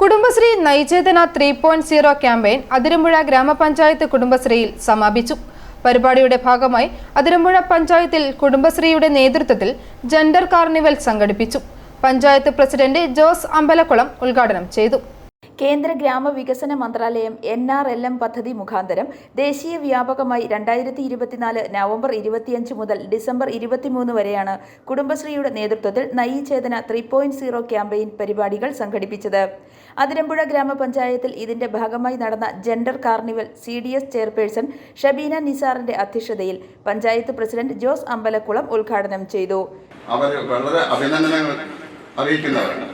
Kudumbashree Nayi Chetana three point zero campaign Athirampuzha ഗ്രാമപഞ്ചായത്ത് കുടുംബശ്രീയിൽ സമാപിച്ചു. പരിപാടിയുടെ ഭാഗമായി അതിരമ്പുഴ പഞ്ചായത്തിൽ കുടുംബശ്രീയുടെ നേതൃത്വത്തിൽ ജെൻഡർ കാർണിവൽ സംഘടിപ്പിച്ചു. പഞ്ചായത്ത് പ്രസിഡന്റ് ജോസ് അമ്പലക്കുളം ഉദ്ഘാടനം ചെയ്തു. കേന്ദ്ര ഗ്രാമവികസന മന്ത്രാലയം എൻ ആർ എൽ എം പദ്ധതി മുഖാന്തരം ദേശീയ വ്യാപകമായി രണ്ടായിരത്തി ഇരുപത്തിനാല് നവംബർ ഇരുപത്തിയഞ്ച് മുതൽ ഡിസംബർ ഇരുപത്തിമൂന്ന് വരെയാണ് കുടുംബശ്രീയുടെ നേതൃത്വത്തിൽ Nayi Chetana three point zero campaign പരിപാടികൾ സംഘടിപ്പിച്ചത്. അതിരമ്പുഴ ഗ്രാമപഞ്ചായത്തിൽ ഇതിന്റെ ഭാഗമായി നടന്ന gender carnival C D S chairperson Shabeena നിസാറിന്റെ അധ്യക്ഷതയിൽ പഞ്ചായത്ത് പ്രസിഡന്റ് ജോസ് അമ്പലക്കുളം ഉദ്ഘാടനം ചെയ്തു. അവർ വളരെ അഭിനന്ദനങ്ങൾ അറിയിക്കുന്നവരാണ്.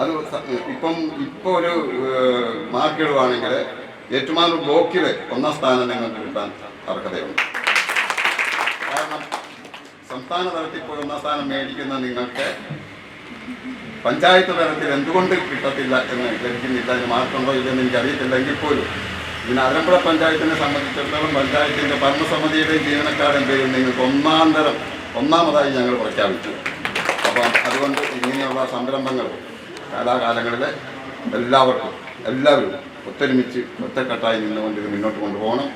അത് ഇപ്പം ഇപ്പോൾ ഒരു മാർക്ക് ഇടുവാണെങ്കിൽ ഏറ്റുമാനൂർ ബ്ലോക്കിൽ ഒന്നാം സ്ഥാനം നിങ്ങൾക്ക് കിട്ടാൻ അർഹതയുണ്ട്. കാരണം സംസ്ഥാന തലത്തിൽ പോയി ഒന്നാം സ്ഥാനം മേടിക്കുന്ന നിങ്ങൾക്ക് പഞ്ചായത്ത് തലത്തിൽ എന്തുകൊണ്ട് കിട്ടത്തില്ല എന്ന് ലഭിക്കുന്നില്ല അതിന് മാർക്കുണ്ടോ ഇല്ലെന്ന് എനിക്കറിയത്തില്ല എങ്കിൽ പോലും. പിന്നെ അതിരമ്പുഴ പഞ്ചായത്തിനെ സംബന്ധിച്ചിടത്തോളം പഞ്ചായത്തിന്റെ ഭരണസമിതിയുടെയും ജീവനക്കാരുടെയും പേരിൽ നിങ്ങൾക്ക് ഒന്നാം തരം ഒന്നാമതായി ഞങ്ങൾ പ്രഖ്യാപിച്ചു. അപ്പം അതുകൊണ്ട് ഇങ്ങനെയുള്ള സംരംഭങ്ങൾ കാലാകാലങ്ങളിൽ എല്ലാവർക്കും എല്ലാവരും ഒത്തൊരുമിച്ച് ഒറ്റക്കെട്ടായി നിന്നുകൊണ്ട് ഇത് മുന്നോട്ട് കൊണ്ടുപോകണം.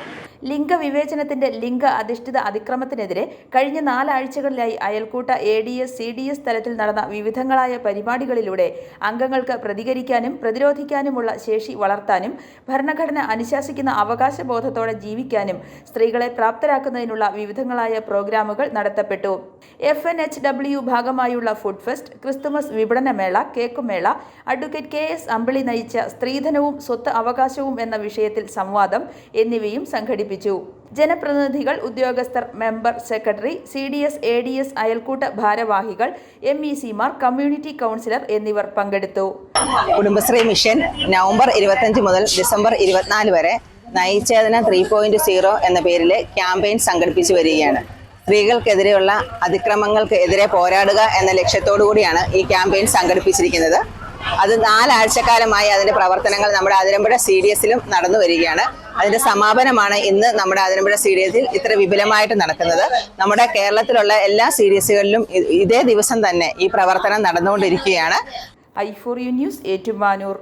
ലിംഗവിവേചനത്തിന്റെ ലിംഗ അധിഷ്ഠിത അതിക്രമത്തിനെതിരെ കഴിഞ്ഞ നാലാഴ്ചകളിലായി അയൽക്കൂട്ട A D S C D S തലത്തിൽ നടന്ന വിവിധങ്ങളായ പരിപാടികളിലൂടെ അംഗങ്ങൾക്ക് പ്രതികരിക്കാനും പ്രതിരോധിക്കാനുമുള്ള ശേഷി വളർത്താനും ഭരണഘടന അനുശാസിക്കുന്ന അവകാശബോധത്തോടെ ജീവിക്കാനും സ്ത്രീകളെ പ്രാപ്തരാക്കുന്നതിനുള്ള വിവിധങ്ങളായ പ്രോഗ്രാമുകൾ നടത്തപ്പെട്ടു. എഫ് എൻ എച്ച് ഡബ്ല്യു ഭാഗമായുള്ള ഫുഡ് ഫെസ്റ്റ് ക്രിസ്തുമസ് വിപണനമേള കേക്കുമേള അഡ്വക്കേറ്റ് കെ എസ് അമ്പിളി നയിച്ച സ്ത്രീധനവും സ്വത്ത് അവകാശവും എന്ന വിഷയത്തിൽ സംവാദം എന്നിവയും സംഘടിപ്പിച്ചു. ജനപ്രതിനിധികൾ ഉദ്യോഗസ്ഥർ member secretary C D S A D S അയൽക്കൂട്ട ഭാരവാഹികൾ എം ഇ സിമാർ കമ്മ്യൂണിറ്റി കൗൺസിലർ എന്നിവർ പങ്കെടുത്തു. കുടുംബശ്രീ മിഷൻ നവംബർ ഇരുപത്തഞ്ച് മുതൽ ഡിസംബർ ഇരുപത്തിനാല് വരെ നയിച്ചേതന ത്രീ പോയിന്റ് സീറോ എന്ന പേരിൽ ക്യാമ്പയിൻ സംഘടിപ്പിച്ചു വരികയാണ്. സ്ത്രീകൾക്കെതിരെയുള്ള അതിക്രമങ്ങൾക്ക് എതിരെ പോരാടുക എന്ന ലക്ഷ്യത്തോടു കൂടിയാണ് ഈ ക്യാമ്പയിൻ സംഘടിപ്പിച്ചിരിക്കുന്നത്. അത് നാലാഴ്ചക്കാലമായി അതിന്റെ പ്രവർത്തനങ്ങൾ നമ്മുടെ അതിരമ്പുഴ സി ഡി എസിലും നടന്നു വരികയാണ്. അതിന്റെ സമാപനമാണ് ഇന്ന് നമ്മുടെ അതിരമ്പുഴ സി ഡി എസിൽ ഇത്ര വിപുലമായിട്ട് നടക്കുന്നത്. നമ്മുടെ കേരളത്തിലുള്ള എല്ലാ സി ഡി എസുകളിലും ഇതേ ദിവസം തന്നെ ഈ പ്രവർത്തനം നടന്നുകൊണ്ടിരിക്കുകയാണ്. I for you news Ettumanoor.